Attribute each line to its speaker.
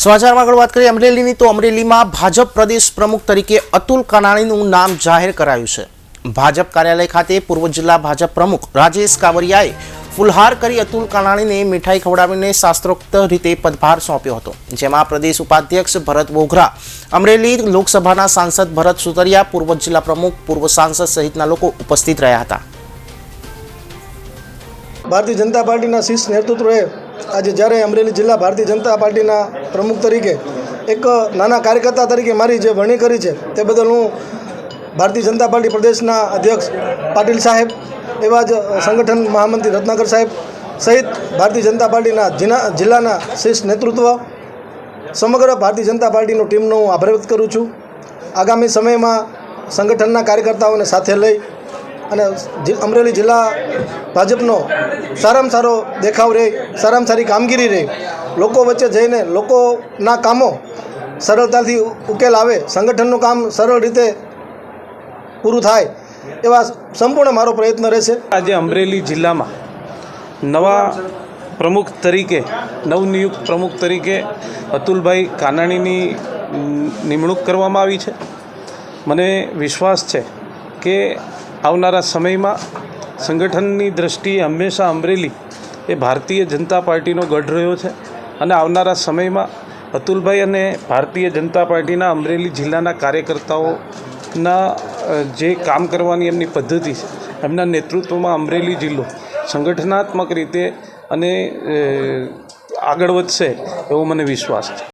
Speaker 1: સમાચારમાં આગળ વાત કરીએ અમરેલીની, તો અમરેલીમાં ભાજપ પ્રદેશ પ્રમુખ તરીકે અતુલ કાનાણીનું નામ જાહેર કરાયું છે. ભાજપ કાર્યાલય ખાતે પૂર્વ જિલ્લા ભાજપ પ્રમુખ રાજેશ કાવરિયાએ ફુલહાર કરી અતુલ કાનાણીને મીઠાઈ ખવડાવીને શાસ્ત્રોક્ત રીતે પદભાર સોંપ્યો હતો. જેમાં પ્રદેશ ઉપાધ્યક્ષ ભરત બોઘરા, અમરેલી લોકસભાના સાંસદ ભરત સુતરિયા, પૂર્વ જિલ્લા પ્રમુખ, પૂર્વ સાંસદ સહિતના લોકો ઉપસ્થિત રહ્યા હતા.
Speaker 2: ભારતીય જનતા પાર્ટીના શીર્ષ નેતૃત્વએ આજે જ્યારે અમરેલી જિલ્લા ભારતીય જનતા પાર્ટીના પ્રમુખ તરીકે એક નાના કાર્યકર્તા તરીકે મારી જે વરણી કરી છે તે બદલ હું ભારતીય જનતા પાર્ટી પ્રદેશના અધ્યક્ષ પાટીલ સાહેબ એવા જ સંગઠન મહામંત્રી રત્નાકર સાહેબ સહિત ભારતીય જનતા પાર્ટીના જિલ્લા જિલ્લાના શીર્ષ નેતૃત્વ સમગ્ર ભારતીય જનતા પાર્ટીની ટીમનો હું આભાર વ્યક્ત કરું છું. આગામી સમયમાં સંગઠનના કાર્યકર્તાઓને સાથે લઈ અને અમરેલી જિલ્લા ભાજપનો સારામાં સારો દેખાવ રહે, સારામાં સારી કામગીરી રહે. લોકો વચ્ચે જઈને લોકોના કામો સરળતાથી ઉકેલ આવે, સંગઠનનું કામ સરળ રીતે પૂરું થાય, એવા સંપૂર્ણ મારો પ્રયત્ન રહેશે.
Speaker 3: આજે અમરેલી જિલ્લામાં નવા પ્રમુખ તરીકે, નવનિયુક્ત પ્રમુખ તરીકે અતુલભાઈ કાનાણીની નિમણૂક કરવામાં આવી છે. મને વિશ્વાસ છે કે આવનારા સમયમાં સંગઠનની દ્રષ્ટિએ હંમેશા અમરેલી એ ભારતીય જનતા પાર્ટીનો ગઢ રહ્યો છે. અને આવનારા સમયમાં અતુલભાઈ અને ભારતીય જનતા પાર્ટીના અમરેલી જિલ્લાના કાર્યકર્તાઓના જે કામ કરવાની એમની પદ્ધતિ છે, એમના નેતૃત્વમાં અમરેલી જિલ્લો સંગઠનાત્મક રીતે અને આગળ વધશે એવો મને વિશ્વાસ છે.